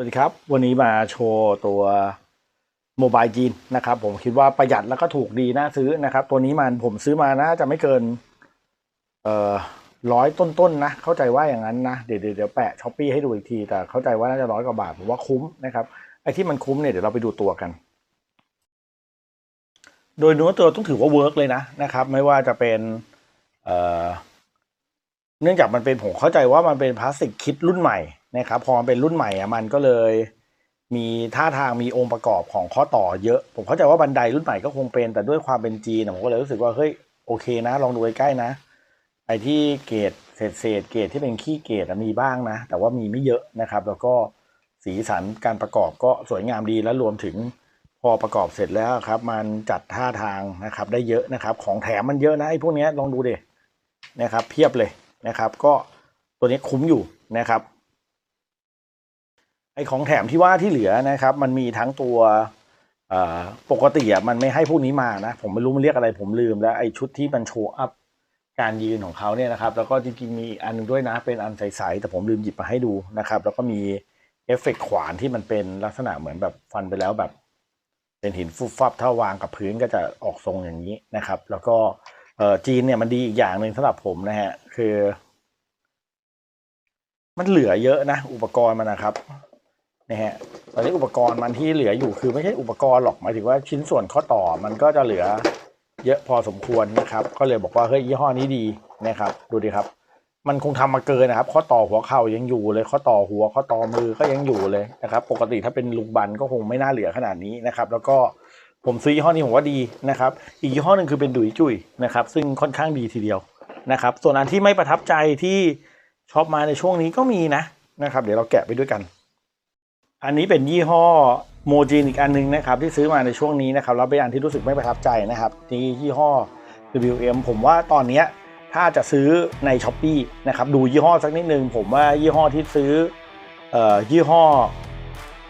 วัสดีครับ วันนี้มาโชว์ตัวโมบายจีนนะครับ ผมคิดว่าประหยัดแล้วก็ถูกดีน่าซื้อนะครับ ตัวนี้มันผมซื้อมาน่าจะไม่เกิน เอ่อร้อยต้นๆนะเข้าใจว่าอย่างนั้นนะเดี๋ยวเดี๋ยวเดี๋ยวแปะช้อปปี้ให้ดูอีกที แต่เข้าใจว่าน่าจะร้อยกว่าบาทผมว่าคุ้มนะครับไอ้ที่มันคุ้มเนี่ยเดี๋ยวเราไปดูตัวกัน โดยเนื้อตัวต้องถือว่าเวิร์กเลยนะนะครับ ไม่ว่าจะเป็นเอ่อเนื่องจากมันเป็นผมเข้าใจว่ามันเป็นพลาสติกคิดรุ่นใหม่ นะครับพอมันเป็นรุ่นใหม่อะมันก็เลยมีท่าทางมีองค์ประกอบของข้อต่อเยอะ ผมเข้าใจว่าบันไดรุ่นใหม่ก็คงเป็น แต่ด้วยความเป็นจีนอะผมก็เลยรู้สึกว่าเฮ้ยโอเคนะ ลองดูใกล้ๆนะไอ้ที่เกรดเศษเศษเกรดที่เป็นขี้เกรดมีบ้างนะ แต่ว่ามีไม่เยอะนะครับ แล้วก็สีสันการประกอบก็สวยงามดีแล้วรวมถึงพอประกอบเสร็จแล้วครับ มันจัดท่าทางนะครับ ได้เยอะนะครับ ของแถมมันเยอะนะไอ้พวกนี้ลองดูดินะครับ เพียบเลยนะครับ ก็ตัวนี้คุ้มอยู่นะครับ ไอ้ของแถมที่ว่าที่เหลือนะครับ มันมีทั้งตัวปกติอะมันไม่ให้พวกนี้มานะ ผมไม่รู้มันเรียกอะไรผมลืมแล้วไอ้ชุดที่มันโชว์อัพการยืนของเขาเนี่ยนะครับ แล้วก็จริงๆมีอันหนึงด้วยนะ เป็นอันใสๆแต่ผมลืมหยิบมาให้ดูนะครับ แล้วก็มีเอฟเฟกต์ขวานที่มันเป็นลักษณะเหมือนแบบฟันไปแล้วแบบ เป็นหินฟุบฟับถ้าวางกับพื้นก็จะออกทรงอย่างนี้นะครับ แล้วก็เอ่อจีนเนี่ยมันดีอีกอย่างหนึ่งสำหรับผมนะฮะคือ มันเหลือเยอะนะ อุปกรณ์มันนะครับ นะฮะตอนนี้อุปกรณ์มันที่เหลืออยู่คือไม่ใช่อุปกรณ์หรอกหมายถึงว่าชิ้นส่วนข้อต่อมันก็จะเหลือเยอะพอสมควรนะครับ ก็เลยบอกว่าเฮ้ยยี่ห้อนี้ดีนะครับ ดูดิครับ มันคงทำมาเกินนะครับ ข้อต่อหัวเข่ายังอยู่เลย ข้อต่อหัวข้อต่อมือก็ยังอยู่เลยนะครับ ปกติถ้าเป็นลุงบันก็คงไม่น่าเหลือขนาดนี้นะครับ แล้วก็ผมซื้อยี่ห้อนี้ผมว่าดีนะครับ อีกยี่ห้อหนึ่งคือเป็นดุยจุยนะครับ ซึ่งค่อนข้างดีทีเดียวนะครับ ส่วนอันที่ไม่ประทับใจที่ชอบมาในช่วงนี้ก็มีนะนะครับ เดี๋ยวเราแกะไปด้วยกัน อันนี้เป็นยี่ห้อโมจินอีกอันนึงนะครับที่ซื้อมาในช่วงนี้นะครับแล้วเป็นอันที่รู้สึกไม่ประทับใจนะครับนี่ยี่ห้อ WM ผมว่าตอนนี้ถ้าจะซื้อใน s h อ p e e นะครับดูยี่ห้อสักนิดนึง ผมว่ายี่ห้อที่ซื้อเอ่อยี่ห้อ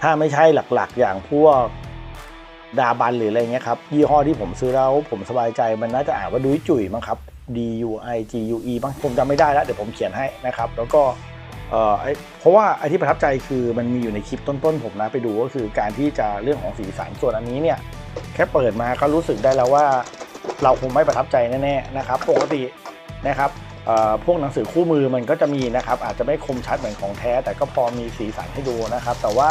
ถ้าไม่ใช่หลักๆ อย่างพวกดาบันหรืออะไรเงี้ยครับยี่ห้อที่ผมซื้อแล้วผมสบายใจมันน่าจะอ่านว่าดุยจุ๋ยมั้งครับ D U I G U E บ้างผมจำไม่ได้แล้วเดี๋ยวผมเขียนให้นะครับ แล้วก็ เพราะว่าไอ้ที่ประทับใจคือมันมีอยู่ในคลิปต้นๆผมนะไปดูก็คือการที่จะเรื่องของสีสันส่วนอันนี้เนี่ยแค่เปิดมาก็รู้สึกได้แล้วว่า เราคงไม่ประทับใจแน่ๆนะครับปกตินะครับพวกหนังสือคู่มือมันก็จะมีนะครับ อาจจะไม่คมชัดเหมือนของแท้ แต่ก็พอมีสีสันให้ดูนะครับ แต่ว่า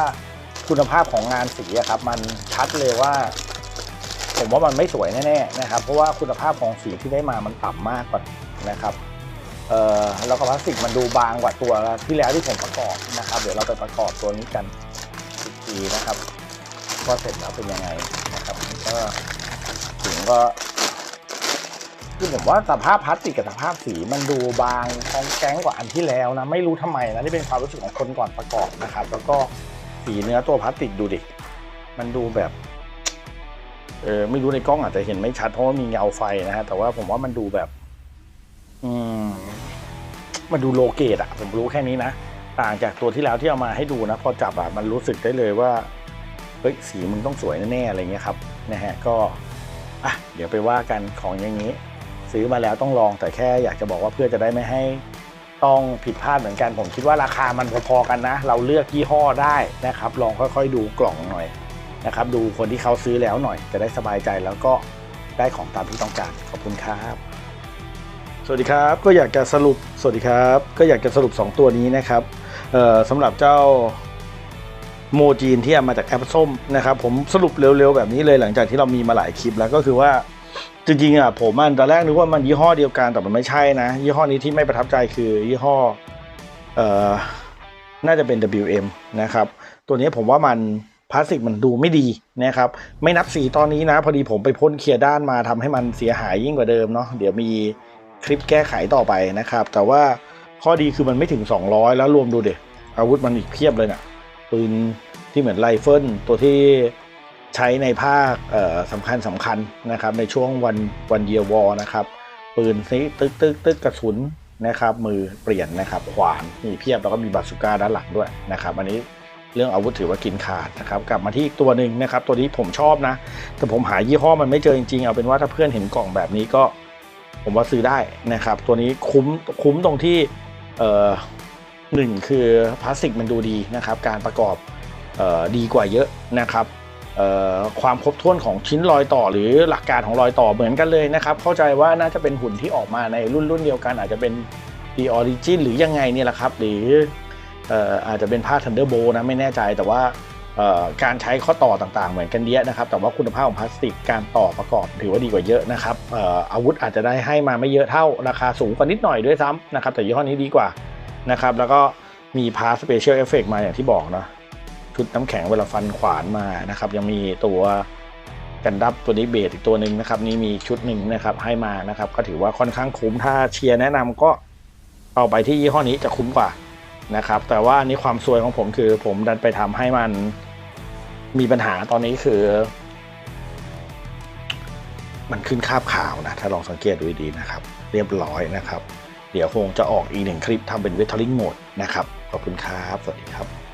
คุณภาพของงานสีครับมันชัดเลยว่า ผมว่ามันไม่สวยแน่ๆนะครับ เพราะว่าคุณภาพของสีที่ได้มามันต่ำมากกว่านะครับ เอ่อแล้วก็พลาสติกมันดูบางกว่าตัวที่แล้วที่ผมประกอบนะครับ เดี๋ยวเราไปประกอบตัวนี้กันอีกทีนะครับว่าเสร็จแล้วเป็นยังไงนะครับก็ถึงก็คือผมว่าสภาพพลาสติกกับสภาพสีมันดูบางกองแก๊งกว่าอันที่แล้วนะ ไม่รู้ทำไมนะนี่เป็นความรู้สึกของคนก่อนประกอบนะครับ แล้วก็สีเนื้อตัวพลาสติกดูดิมันดูแบบเออไม่รู้ในกล้องอาจจะเห็นไม่ชัดเพราะว่ามีเงาไฟนะฮะแต่ว่าผมว่ามันดูแบบ อืม มันดูโลเกตอะผมรู้แค่นี้นะ ต่างจากตัวที่แล้วที่เอามาให้ดูนะ พอจับอะมันรู้สึกได้เลยว่าเฮ้ยสีมึงต้องสวยแน่ๆอะไรเงี้ยครับนะฮะก็อะเดี๋ยวไปว่ากันของอย่างนี้ ซื้อมาแล้วต้องลองแต่แค่อยากจะบอกว่าเพื่อจะได้ไม่ให้ต้องผิดพลาดเหมือนกัน ผมคิดว่าราคามันพอๆกันนะ เราเลือกยี่ห้อได้นะครับ ลองค่อยๆดูกล่องหน่อยนะครับ ดูคนที่เขาซื้อแล้วหน่อย จะได้สบายใจแล้วก็ได้ของตามที่ต้องการขอบคุณครับ สวัสดีครับ ก็อยากจะสรุปสวัสดีครับ ก็อยากจะสรุป 2 ตัวนี้นะครับสำหรับเจ้าโมจีนที่มาจากแอปส้มนะครับ ผมสรุปเร็วๆแบบนี้เลยหลังจากที่เรามีมาหลายคลิปแล้วก็คือว่าจริงๆอะผมมันตอนแรกนึกว่ามันยี่ห้อเดียวกันแต่มันไม่ใช่นะ ยี่ห้อนี้ที่ไม่ประทับใจคือยี่ห้อเอ่อน่าจะเป็น WM นะครับ ตัวนี้ผมว่ามันพลาสติกมันดูไม่ดีนะครับ ไม่นับสีตอนนี้นะ พอดีผมไปพ่นเคลียร์ด้านมาทำให้มันเสียหายยิ่งกว่าเดิมเนาะเดี๋ยวมี คลิปแก้ไขต่อไปนะครับ แต่ว่าข้อดีคือมันไม่ถึง 200 แล้วรวมดูเด็อาวุธมันอีกเพียบเลยนะ่ะปืนที่เหมือนไรเฟิลตัวที่ใช้ในภาคสำคัญสำคัญนะครับ ในช่วงวันวันเยียวอนะครับ ปืนนี้ตึกตึกตึกกระสุนนะครับ มือเปลี่ยนนะครับขวานมีเพียบแล้วก็มีบาสุก้าด้านหลังด้วยนะครับ อันนี้เรื่องอาวุธถือว่ากินขาดนะครับ กลับมาที่อีกตัวหนึ่งนะครับ ตัวนี้ผมชอบนะ แต่ผมหายี่ห้อมันไม่เจอจริงๆเอาเป็นว่าถ้าเพื่อนเห็นกล่องแบบนี้ก็ ผมว่าซื้อได้นะครับ ตัวนี้คุ้มคุ้มตรงที่เอ่อหนึ่งคือพลาสติกมันดูดีนะครับ การประกอบเอ่อดีกว่าเยอะนะครับเอ่อความครบถ้วนของชิ้นรอยต่อหรือหลักการของรอยต่อเหมือนกันเลยนะครับ เข้าใจว่าน่าจะเป็นหุ่นที่ออกมาในรุ่นรุ่นเดียวกัน อาจจะเป็น The Origin หรือยังไงเนี่ยแหละครับ หรือเอ่ออาจจะเป็นผ้า Thunderbolt นะไม่แน่ใจแต่ว่า การใช้ข้อต่อต่างๆ เหมือนกันเยอะนะครับ แต่ว่าคุณภาพของพลาสติกการต่อประกอบถือว่าดีกว่าเยอะนะครับออาวุธอาจจะได้ให้มาไม่เยอะเท่าราคาสูงกว่านิดหน่อยด้วยซ้ำนะครับ แต่ยี่ห้อนี้ดีกว่านะครับ แล้วก็มีพาสเปเชียลเอฟเฟกมาอย่างที่บอกเนาะชุดน้ำแข็งเวลาฟันขวานมานะครับ ยังมีตัวกันดับตัวนี้เบสอีกตัวหนึ่งนะครับนี่มีชุดหนึ่งนะครับให้มานะครับ ก็ถือว่าค่อนข้างคุ้มถ้าเชียร์แนะนำก็เอาไปที่ยี่ห้อนี้จะคุ้มกว่านะครับ แต่ว่านี้ความซวยของผมคือผมดันไปทำให้มัน มีปัญหาตอนนี้คือ มันขึ้นคาบข่าวนะ ถ้าลองสังเกตดูดีนะครับ เรียบร้อยนะครับ เดี๋ยวคงจะออกอีกหนึ่งคลิปทำเป็นเวทเทอริงโหมดนะครับ ขอบคุณครับ สวัสดีครับ